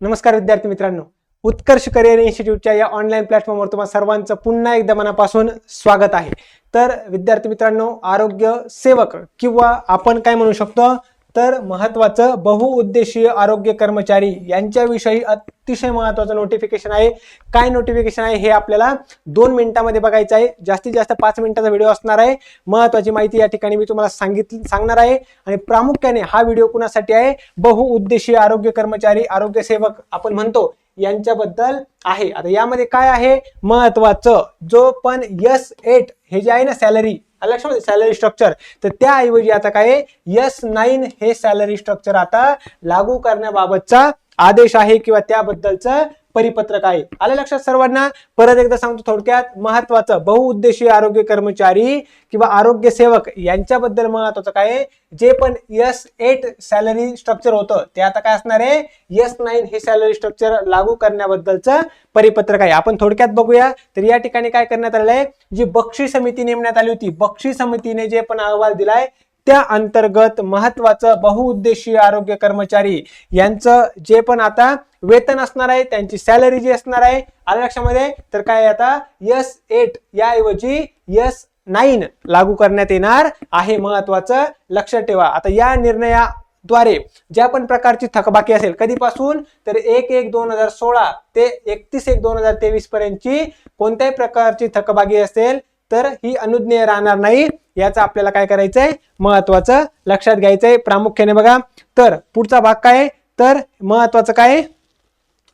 नमस्कार विद्यार्थी मित्रांनो. उत्कर्ष करिअर इन्स्टिट्यूटच्या या ऑनलाईन प्लॅटफॉर्मवर तुम्हाला सर्वांचं पुन्हा एकदा मनापासून स्वागत आहे. तर विद्यार्थी मित्रांनो आरोग्य सेवक किंवा आपण काय म्हणू शकतो? तर महत्वाचं बहुउद्देशीय आरोग्य कर्मचारी यांच्याविषयी अतिशय महत्वाचं नोटिफिकेशन आहे. काय नोटिफिकेशन आहे हे आपल्याला दोन मिनिटांमध्ये बघायचं आहे. जास्तीत जास्त पाच मिनिटाचा व्हिडिओ असणार आहे. महत्वाची माहिती या ठिकाणी मी तुम्हाला सांगितली सांगणार आहे. आणि प्रामुख्याने हा व्हिडिओ कुणासाठी आहे? बहुउद्देशीय आरोग्य कर्मचारी आरोग्य सेवक आपण म्हणतो यांच्याबद्दल आहे. आता यामध्ये काय आहे? महत्वाचं. जो पण यस एट हे जे आहे ना सॅलरी लक्षामध्ये सॅलरी स्ट्रक्चर तर त्याऐवजी आता काय यस नाईन हे सॅलरी स्ट्रक्चर आता लागू करण्याबाबतचा आदेश आहे किंवा त्याबद्दलचं परिपत्रक आहे. आले लक्षात सर्वांना? परत एकदा सांगतो थोडक्यात महत्वाचं बहुउद्देशीय आरोग्य कर्मचारी किंवा आरोग्य सेवक यांच्याबद्दल महत्वाचं काय जे पण यस एट सॅलरी स्ट्रक्चर होतं ते आता काय असणार आहे? यस नाईन हे सॅलरी स्ट्रक्चर लागू करण्याबद्दलचं परिपत्रक आहे. आपण थोडक्यात बघूया. तर या ठिकाणी काय करण्यात आलेलं आहे? जी बक्षी समिती नेमण्यात आली होती. बक्षी समितीने जे पण अहवाल दिलाय त्या अंतर्गत महत्वाचं बहुउद्देशीय आरोग्य कर्मचारी यांचं जे पण आता वेतन असणार आहे त्यांची सॅलरी जी असणार आहे आलं लक्षामध्ये? तर काय आता? यस एट याऐवजी यस नाईन लागू करण्यात येणार आहे महत्वाचं. लक्षात ठेवा. आता या निर्णया द्वारे ज्या पण प्रकारची थकबाकी असेल कधीपासून? तर एक एक दोन हजार सोळा ते एकतीस एक दोन हजार तेवीस पर्यंतची कोणत्याही प्रकारची थकबाकी असेल तर ही अनुज्ञेय राहणार नाही. याचं आपल्याला काय करायचंय? महत्वाचं लक्षात घ्यायचंय. प्रामुख्याने बघा तर पुढचा भाग काय आहे? तर महत्वाचं काय आहे?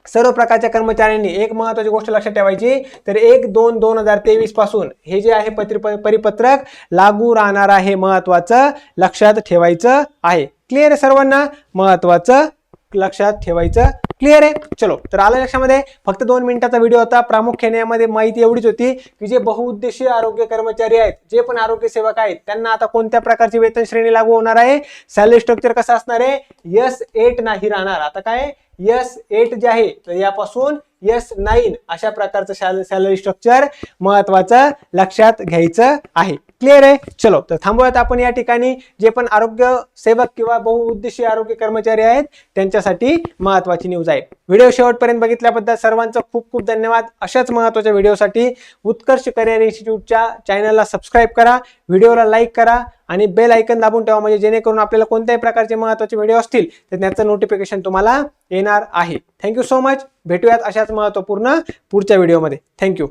सर्व प्रकारच्या कर्मचाऱ्यांनी एक महत्वाची गोष्ट लक्षात ठेवायची. तर एक दोन दोन हजार तेवीसपासून हे जे आहे पत्र परिपत्रक लागू राहणार आहे महत्वाचं लक्षात ठेवायचं आहे. क्लिअर सर्वांना? महत्वाचं लक्षात ठेवायचं क्लिअर आहे? चलो तर आलं लक्षामध्ये. फक्त दोन मिनिटाचा व्हिडिओ होता. प्रामुख्याने यामध्ये माहिती एवढीच होती की जे बहुउद्देशीय आरोग्य कर्मचारी आहेत जे पण आरोग्य सेवक आहेत त्यांना आता कोणत्या प्रकारची वेतन श्रेणी लागू होणार आहे? सॅलरी स्ट्रक्चर कसं असणार आहे? यस एट नाही राहणार. आता काय यस एट जे आहे तर यापासून यस नाईन अशा प्रकारचं सॅलरी स्ट्रक्चर महत्वाचं लक्षात घ्यायचं आहे. क्लिअर आहे? चलो तर थांबूयात आपण या ठिकाणी. जे पण आरोग्य सेवक किंवा बहुउद्देशीय आरोग्य कर्मचारी आहेत त्यांच्यासाठी महत्वाची न्यूज आहे. व्हिडिओ शेवटपर्यंत बघितल्याबद्दल सर्वांचं खूप खूप धन्यवाद. अशाच महत्त्वाच्या व्हिडिओसाठी उत्कर्ष करिअर इन्स्टिट्यूटच्या चॅनलला सबस्क्राईब करा व्हिडिओला लाईक करा आणि बेल ऐकन दाबून ठेवा म्हणजे जेणेकरून आपल्याला कोणत्याही प्रकारचे महत्त्वाचे व्हिडिओ असतील तर त्याचं नोटिफिकेशन तुम्हाला येणार आहे. थँक्यू सो मच भेटूयात अशाच महत्त्वपूर्ण पुढच्या व्हिडिओमध्ये थँक्यू